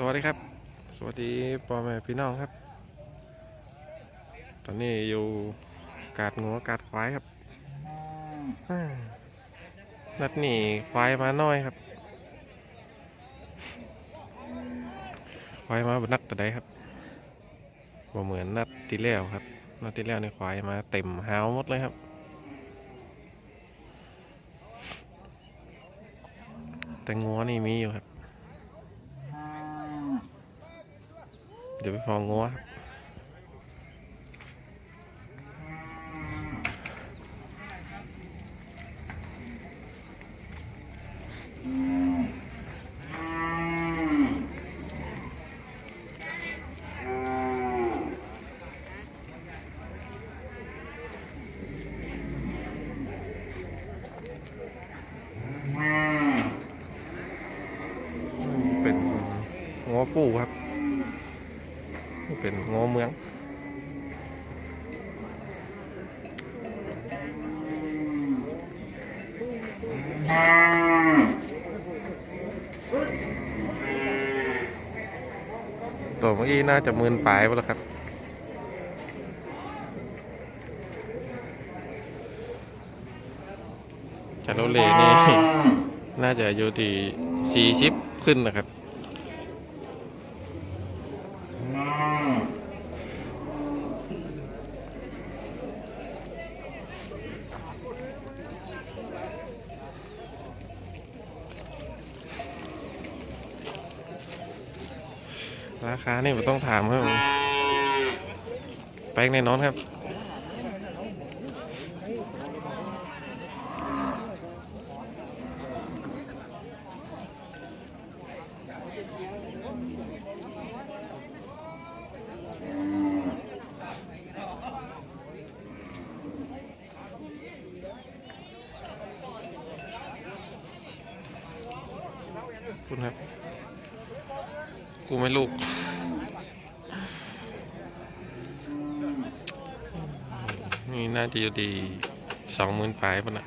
สวัสดีครับ สวัสดีพ่อแม่พี่น้องครับ ตอนนี้อยู่กาดงัวกาดควายครับนัดหนีควายมาน้อยครับ ควายมาบนนักแต่ใดครับบ่เหมือนนัดที่แล้วครับ นัดที่แล้วในควายมาเต็มหาวหมดเลยครับแต่งัวนี่มีอยู่ครับ เดี๋ยวไปฟองงัวครับเป็นงัวปูครับ เป็นงัวเมือง ตัวเมื่อกี้น่าจะหมืนปลายไปแล้วครับชาโลเลนี่น่าจะอยู่ที่สี่ชิปขึ้นนะครับ ราคานี่ผมต้องถามครับผมแป้งแน่นอนครับคุณครับ กูไม่ลูกนี่น่าจะอยู่ดีสองหมื่นปลายป่ะนะ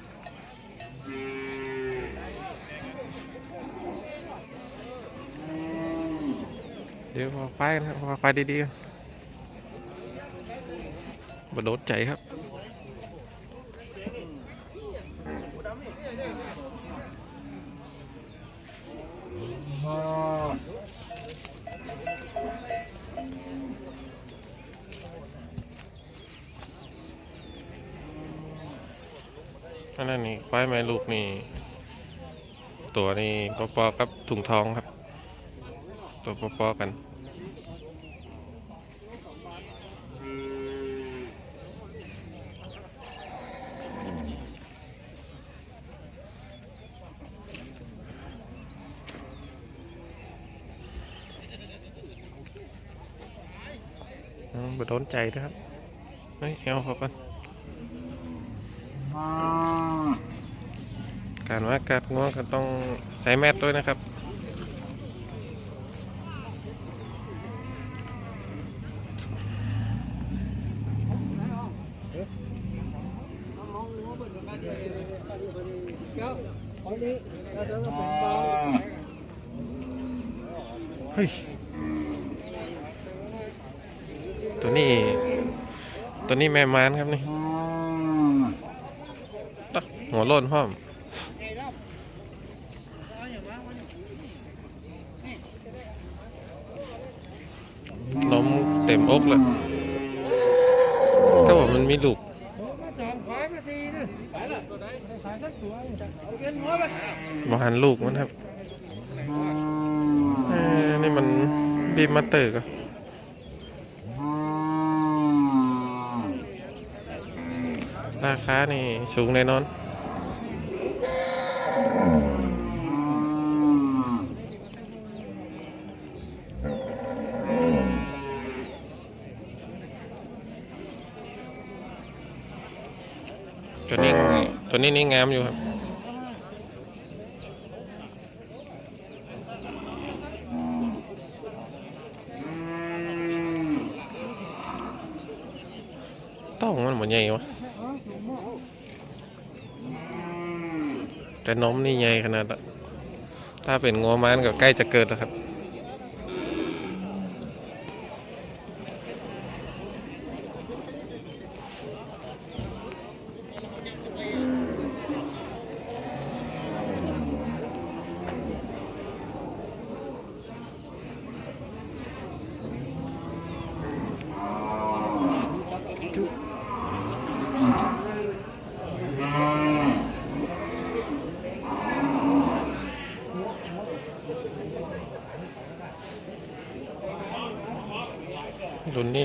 เดี๋ยวพอไปนครับพอไปดีๆกันบโดดใจครับ อันนั้นนี่ควายแม่ลูกนี่ ตัวนี้ปอๆกับถุงทองครับ ตัวปอๆกันบ่โดนใจนะครับ เฮ้ยเอาขาก่อน การว่ากัดง่วก็ต้องใส่แมสด้วยนะครับ เฮ้ย ตัวนี้ ตัวนี้แม่มานครับนี่ตะหัวโล้นพร้อม นมเต็มอกเลยก็บอกมันมีลูกสองควายมาสี่นะไปละตัวไหนขายสักตัวเอาเกินหัวไปมาหันลูกมันครับเอ้ยนี่มันบีมมาเตอร์ก็ราคานี่สูงแน่นอน ตัวนี้ตัว นี้นี่งามอยู่ครับ ต้องมันหมดใหญ่วะแต่นมนี่ใหญ่ขนาดถ้าเป็นงัวมันก็ใกล้จะเกิดแล้วครับ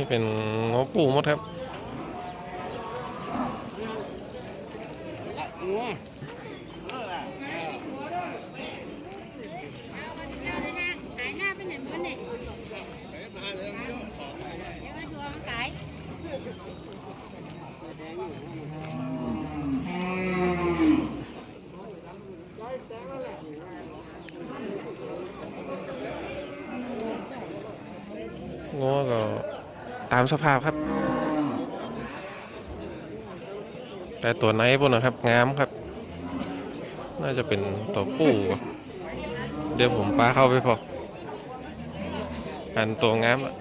เป็นงอปูมดครับหา ตามสภาพครับ แต่ตัวไหนพวกนะครับ งามครับ น่าจะเป็นตัวปูเดี๋ยวผมปาเข้าไปพอ อันตัวงามอะ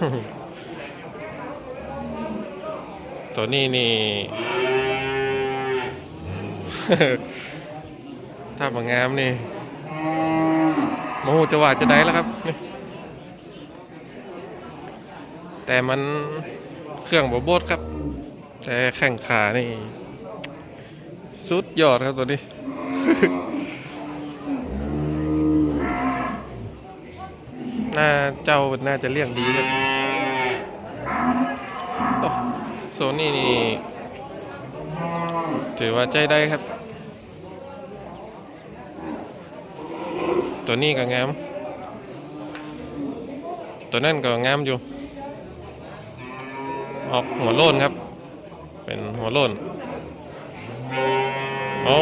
อืม ตัวนี้นี่ ถ้ามางามนี่โมโหจะว่าจะได้แล้วครับนี่แต่มันเครื่องบโบดครับ แต่แข่งขานี่ สุดยอดครับตัวนี้ น่าเจ้าน่าจะเลี้ยงดีครับ โซนี่นี่ถือว่าใจได้ครับ ตัวนี้ก็งาม ตัวนั่นก็งามอยู่ ออกหัวโล้นครับ เป็นหัวโล้นโอ้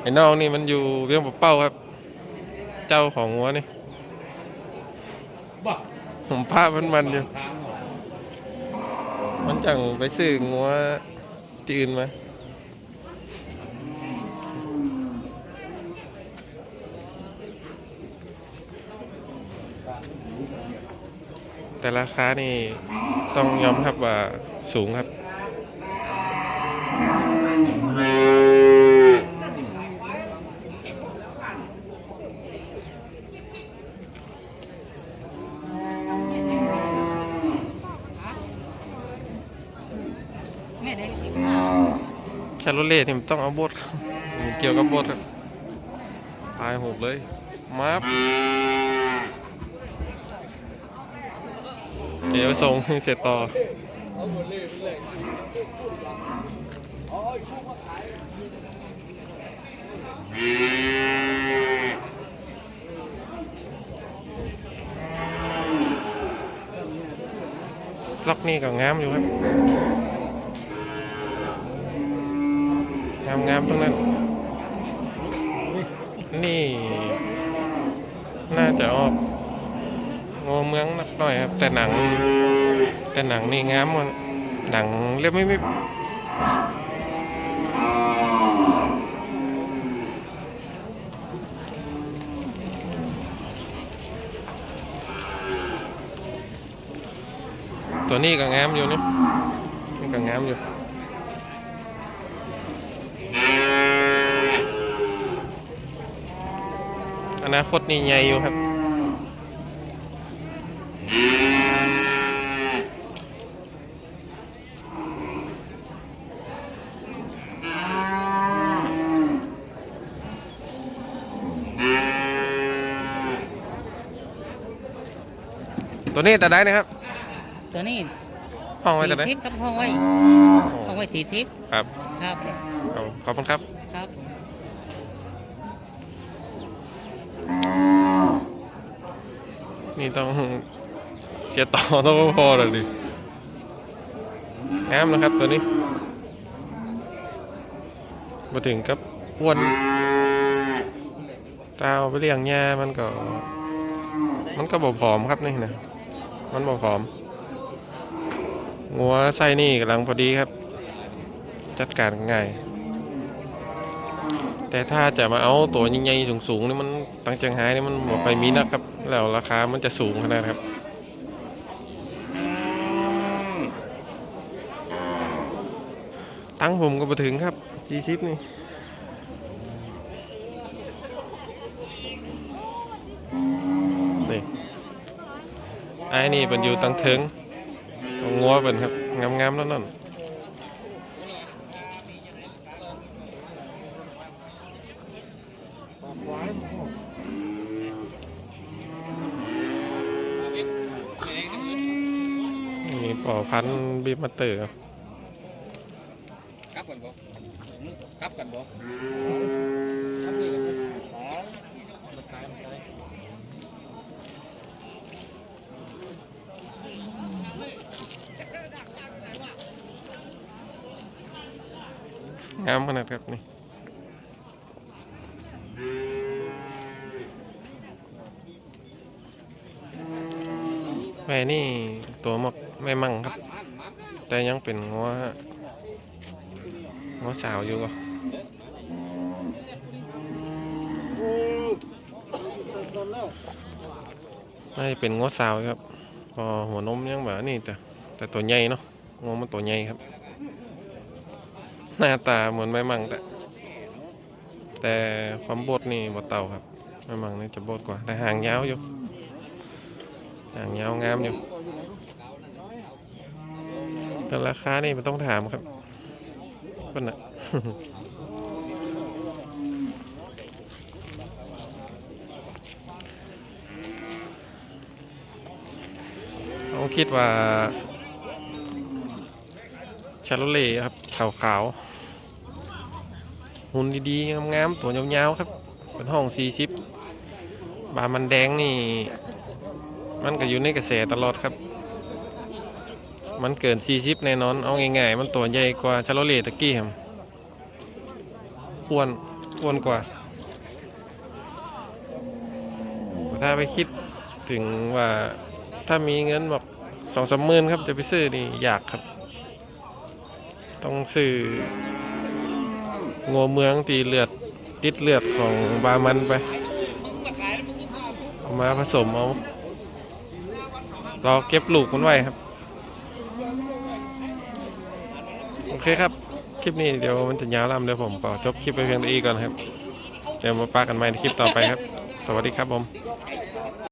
ไอ้น้องนี่มันอยู่เวียงปะเป้าครับ เจ้าของหัวนี่บ้าผมพามันมันอยู่ทางเหรอ มันจังไปซื้องัวที่อื่นมแต่ราคานี่ต้องยอมครับว่าสูงครับ แม่ได้กิน ชาโรเล่นี่มันต้องเอาโบดครับเกี่ยวกับโบดครับตายโหกเลยมาบเดี๋ยวส่งให้เสร็จต่อล็อกนี่ก็งามอยู่ครับ งามงามๆตรงนั้น นี่ น่าจะออกงอเมืองนักหน่อยครับ แต่หนัง แต่หนังนี่งามมันหนังเรียบไม่ไม่ตัวนี้ก็งามอยู่นี่นี่ก็งามอยู่ นาคตนี่ใหญ่อยู่ครับ ตัวนี้แต่ได้นะครับ ตัวนี้ห้องไว้แต่ได้สี่สิบครับห้องไว้ห้องไว้สี่สิบครับ ครับเอาขอบคุณครับ ครับ นี่ต้องเสียต่อต้องพอเลยดิงามนะครับตัวนี้มาถึงกับอ้วนตาเอาไปเลี้ยงหญ้ามันก็ มันก็บ่ผอมครับนี่นะมันบ่ผอม งัวไส้นี่กำลังพอดีครับ จัดการง่าย แต่ถ้าจะมาเอาตัวใหญ่ๆสูงๆนี่มันตังจียงไฮ้นี่มันบ่ไปมีนะครับ แล้วราคามันจะสูงขนาดครับตั้งผมก็มาถึงครับจีชิปนี่นี่ไอ้นี่เป็นอยู่ตังเทิงงัวเป็นครับงามๆแล้วนั่น พันธุ์บีบมาเตอร์ครับกลับกันบ่กลับกันบ่กลับนี่กันบ่มันตายมันตายงามขนาดครับนี่แม่นี่ตัวหมก ไม่มั่งครับ แต่ยังเป็นงัวงัวสาวอยู่ก็น่าจะเป็นงัวสาวครับพอหัวนมยังแบบนี่แต่แต่ตัวใหญ่เนาะงัวมันตัวใหญ่ครับ หน้าตาเหมือนไม่มั่งแต่แต่ความบดนี่บดเต่าครับไม่มั่งนี่จะบดกว่าแต่หางยาวอยู่หางยาวงามอยู่ แต่ราคานี่มันต้องถามครับก็น่ะเขาคิดว่าชาโลเล่ครับขาวๆหุ่นดีๆงามๆตัวยาวๆครับ เป็นห้องสี่ชิปบามันแดงนี่ มันก็อยู่ในกระแสตลอดครับ มันเกินสี่ชิปแน่นอน เอาง่ายๆ มันตัวใหญ่กว่าชาโลเลตะกี้ครับอ้วนอ้วนกว่า ถ้าไปคิดถึงว่าถ้ามีเงินแบบสองสามหมื่นครับจะไปซื้อนี่อยากครับ ต้องซื้องัวเมืองตีเลือดติดเลือดของบามันไป เอามาผสมเอารอเก็บลูกมันไว้ครับ โอ เคครับ คลิปนี้เดี๋ยวมันจะยาวลำเดี๋ยวผมขอจบคลิปไปเพียงเท่านี้ก่อนครับ เดี๋ยวมาปากันใหม่ในคลิปต่อไปครับ สวัสดีครับผม